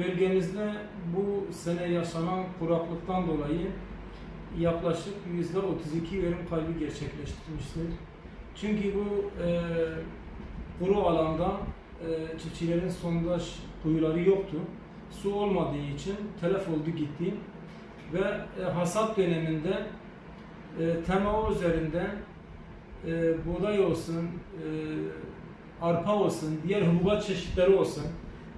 bölgemizde bu sene yaşanan kuraklıktan dolayı yaklaşık yüzde 32 verim kaybı gerçekleştirmiştir. Çünkü bu e, kuru alanda e, çiftçilerin sondaj kuyuları yoktu. Su olmadığı için telef oldu gitti ve e, hasat döneminde e, tema üzerinde e, buğday olsun, e, arpa olsun, diğer hububat çeşitleri olsun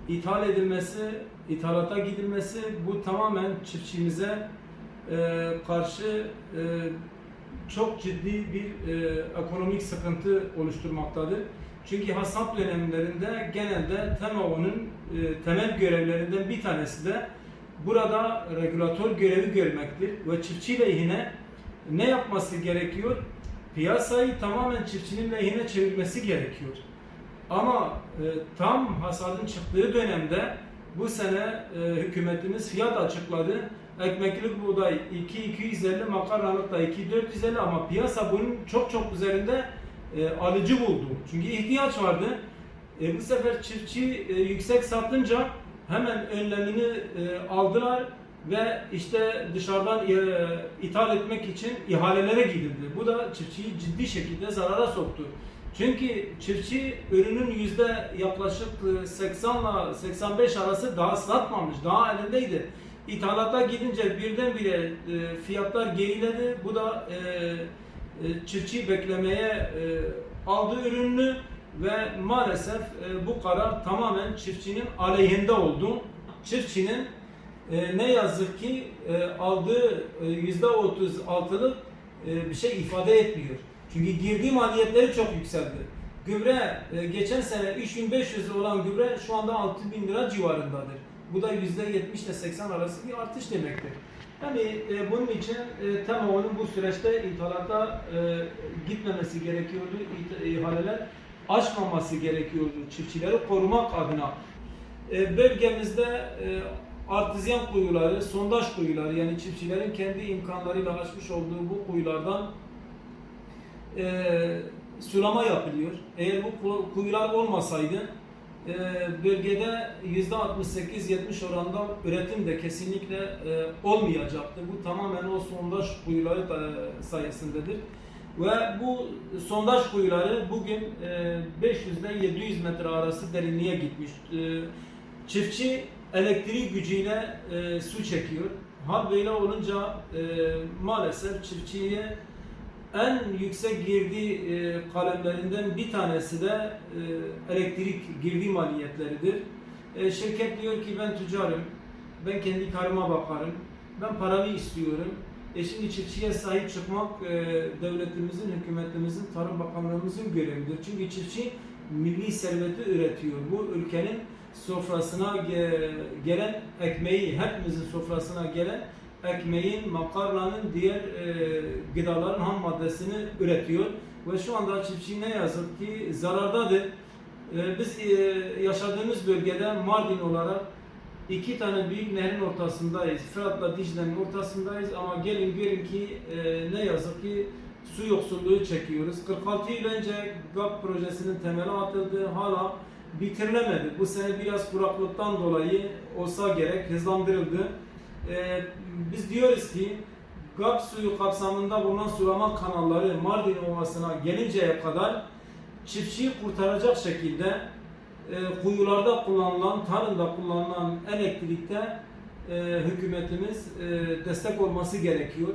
ithal edilmesi, ithalata gidilmesi bu tamamen çiftçimize e, karşı e, çok ciddi bir e, ekonomik sıkıntı oluşturmaktadır. Çünkü hasat dönemlerinde genelde TEMAO'nun e, temel görevlerinden bir tanesi de burada regülatör görevi görmektir ve çiftçi lehine ne yapması gerekiyor? Piyasayı tamamen çiftçinin lehine çevirmesi gerekiyor. Ama e, tam hasadın çıktığı dönemde bu sene e, hükümetimiz fiyat açıkladı. Ekmeklik buğday 2.250, makarnalık da 2.450 ama piyasa bunun çok çok üzerinde e, alıcı buldu. Çünkü ihtiyaç vardı. E, bu sefer çiftçi e, yüksek satınca hemen önlemini e, aldılar ve işte dışarıdan e, ithal etmek için ihalelere gidildi. Bu da çiftçiyi ciddi şekilde zarara soktu. Çünkü çiftçi ürünün yüzde yaklaşık e, 80 ile 85 arası daha satmamış, daha elindeydi. İthalata gidince birdenbire e, fiyatlar geriledi. Bu da e, e, çiftçi beklemeye e, aldı ürününü ve maalesef bu karar tamamen çiftçinin aleyhinde oldu. Çiftçinin ne yazık ki aldığı e, yüzde 36'lık e, bir şey ifade etmiyor. Çünkü girdi maliyetleri çok yükseldi. Gübre e, geçen sene 3500 olan gübre şu anda 6000 lira civarındadır. Bu da yüzde 70 ile 80 arası bir artış demektir. Yani e, bunun için e, TEMAO'nun bu süreçte ithalata e, gitmemesi gerekiyordu. İt- ihaleler açmaması gerekiyordu çiftçileri korumak adına. E, bölgemizde e, artizyan kuyuları, sondaj kuyuları yani çiftçilerin kendi imkanlarıyla açmış olduğu bu kuyulardan e, sulama yapılıyor. Eğer bu ku- kuyular olmasaydı e, bölgede yüzde 68-70 oranda üretim de kesinlikle e, olmayacaktı. Bu tamamen o sondaj kuyuları da, sayesindedir. Ve bu sondaj kuyuları bugün e, 500 ile 700 metre arası derinliğe gitmiş. E, çiftçi elektrik gücüyle e, su çekiyor. Hal böyle olunca e, maalesef çiftçiye en yüksek girdi e, kalemlerinden bir tanesi de e, elektrik girdi maliyetleridir. E, şirket diyor ki ben tüccarım, ben kendi karıma bakarım, ben paramı istiyorum. E şimdi çiftçiye sahip çıkmak e, devletimizin, hükümetimizin, Tarım Bakanlığımızın görevidir. Çünkü çiftçi milli serveti üretiyor. Bu ülkenin sofrasına ge- gelen ekmeği, hepimizin sofrasına gelen ekmeğin, makarnanın, diğer e, gıdaların ham maddesini üretiyor. Ve şu anda çiftçi ne yazık ki zarardadır. E, biz e, yaşadığımız bölgede Mardin olarak iki tane büyük nehrin ortasındayız. Fırat'la Dicle'nin ortasındayız ama gelin görün ki e, ne yazık ki su yoksulluğu çekiyoruz. 46 yıl önce GAP projesinin temeli atıldı. Hala bitirilemedi. Bu sene biraz kuraklıktan dolayı olsa gerek hızlandırıldı. Ee, biz diyoruz ki GAP suyu kapsamında bulunan sulama kanalları Mardin Ovası'na gelinceye kadar çiftçiyi kurtaracak şekilde e, kuyularda kullanılan, tarımda kullanılan elektrikte e, hükümetimiz e, destek olması gerekiyor.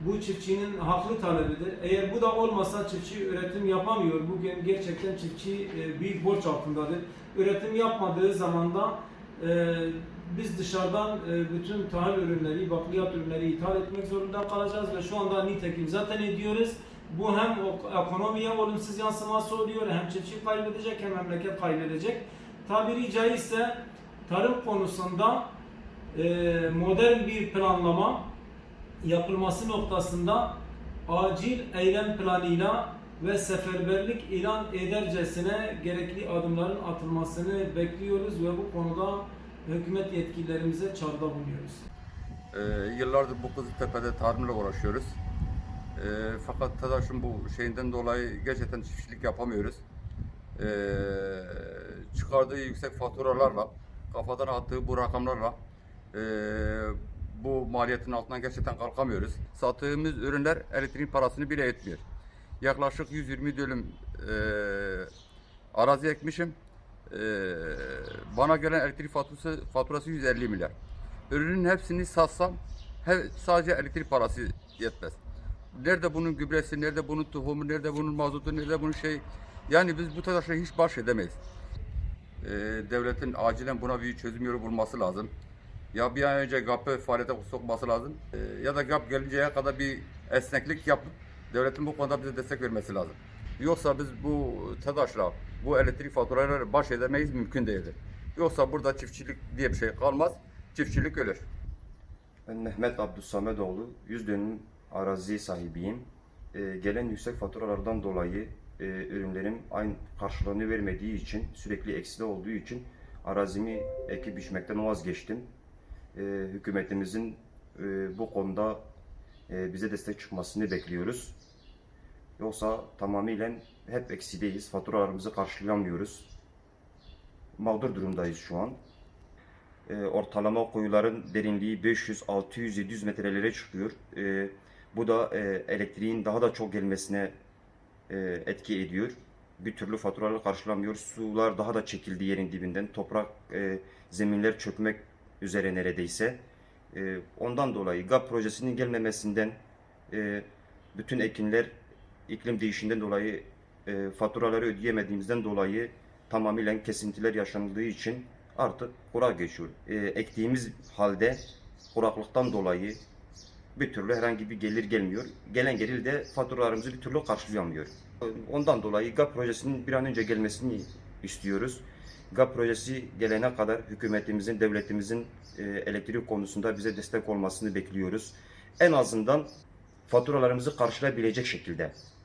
Bu çiftçinin haklı talebidir. Eğer bu da olmasa çiftçi üretim yapamıyor. Bugün gerçekten çiftçi e, büyük borç altındadır. Üretim yapmadığı zaman da e, biz dışarıdan e, bütün tahıl ürünleri, bakliyat ürünleri ithal etmek zorunda kalacağız ve şu anda nitekim zaten ediyoruz. Bu hem ekonomiye olumsuz yansıması oluyor, hem çiftçi kaybedecek hem memleket kaybedecek. Tabiri caizse tarım konusunda e, modern bir planlama yapılması noktasında acil eylem planıyla ve seferberlik ilan edercesine gerekli adımların atılmasını bekliyoruz ve bu konuda hükümet yetkililerimize çağrıda bulunuyoruz. Ee, yıllardır bu Kızıltepe'de tarımla uğraşıyoruz. Ee, fakat TEDAŞ'ın bu şeyinden dolayı gerçekten çiftçilik yapamıyoruz. Ee, çıkardığı yüksek faturalarla kafadan attığı bu rakamlarla e, bu maliyetin altından gerçekten kalkamıyoruz. Sattığımız ürünler elektriğin parasını bile etmiyor. Yaklaşık 120 dönüm e, arazi ekmişim. E, bana gelen elektrik faturası, faturası 150 milyar. Ürünün hepsini satsam he, sadece elektrik parası yetmez. Nerede bunun gübresi, nerede bunun tohumu, nerede bunun mazotu, nerede bunun şey. Yani biz bu taşla hiç baş edemeyiz. Ee, devletin acilen buna bir çözüm yolu bulması lazım. Ya bir an önce GAP'ı faaliyete sokması lazım. Ee, ya da GAP gelinceye kadar bir esneklik yapıp devletin bu konuda bize destek vermesi lazım. Yoksa biz bu TEDAŞ'la bu elektrik faturalarıyla baş edemeyiz mümkün değildir. Yoksa burada çiftçilik diye bir şey kalmaz. Çiftçilik ölür. Ben Mehmet Abdüsamedoğlu, 100 dönüm arazi sahibiyim. Ee, gelen yüksek faturalardan dolayı e, ürünlerim aynı karşılığını vermediği için, sürekli ekside olduğu için arazimi ekip biçmekten vazgeçtim. Ee, hükümetimizin e, bu konuda e, bize destek çıkmasını bekliyoruz. Yoksa tamamıyla hep eksideyiz, faturalarımızı karşılayamıyoruz. Mağdur durumdayız şu an. E, ortalama kuyuların derinliği 500, 600, 700 metrelere çıkıyor. E, bu da e, elektriğin daha da çok gelmesine e, etki ediyor. Bir türlü faturaları karşılamıyor. Sular daha da çekildi yerin dibinden. Toprak, e, zeminler çökmek üzere neredeyse. E, ondan dolayı GAP projesinin gelmemesinden e, bütün ekinler iklim değişinden dolayı e, faturaları ödeyemediğimizden dolayı tamamıyla kesintiler yaşandığı için artık kurak geçiyor. E, ektiğimiz halde kuraklıktan dolayı bir türlü herhangi bir gelir gelmiyor. Gelen gelir de faturalarımızı bir türlü karşılayamıyor. Ondan dolayı GAP projesinin bir an önce gelmesini istiyoruz. GAP projesi gelene kadar hükümetimizin, devletimizin e, elektrik konusunda bize destek olmasını bekliyoruz. En azından faturalarımızı karşılayabilecek şekilde.